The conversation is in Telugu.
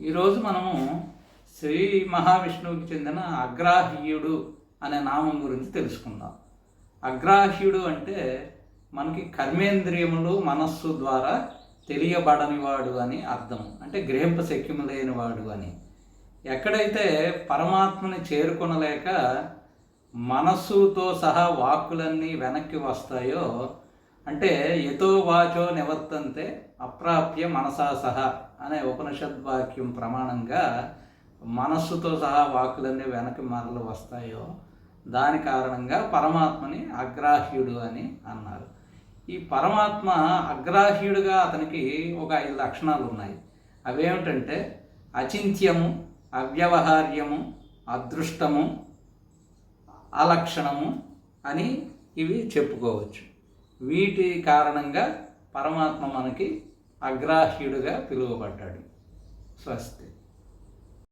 ఈరోజు మనము శ్రీ మహావిష్ణువుకి చెందిన అగ్రాహ్యుడు అనే నామం గురించి తెలుసుకుందాం. అగ్రాహ్యుడు అంటే మనకి కర్మేంద్రియములు మనస్సు ద్వారా తెలియబడనివాడు అని అర్థం. అంటే గ్రహింప శక్యము లేనివాడు అని. ఎక్కడైతే పరమాత్మని చేరుకొనలేక మనస్సుతో సహా వాక్కులన్నీ వెనక్కి వస్తాయో అంటే ఎతో వాచో నివర్తంతే అప్రాప్య మనసా సహా అనే ఉపనిషద్వాక్యం ప్రమాణంగా మనస్సుతో సహా వాక్కులన్నీ వెనక్కి మరలు వస్తాయో దాని కారణంగా పరమాత్మని అగ్రాహ్యుడు అని అన్నారు. ఈ పరమాత్మ అగ్రాహ్యుడుగా అతనికి ఒక ఐదు లక్షణాలు ఉన్నాయి. అవేమిటంటే అచింత్యము అవ్యవహార్యము అదృష్టము అలక్షణము అని ఇవి చెప్పుకోవచ్చు. వీటి కారణంగా పరమాత్మ మనకి అగ్రాహ్యుడుగా పిలువబడ్డాడు. స్వస్తి.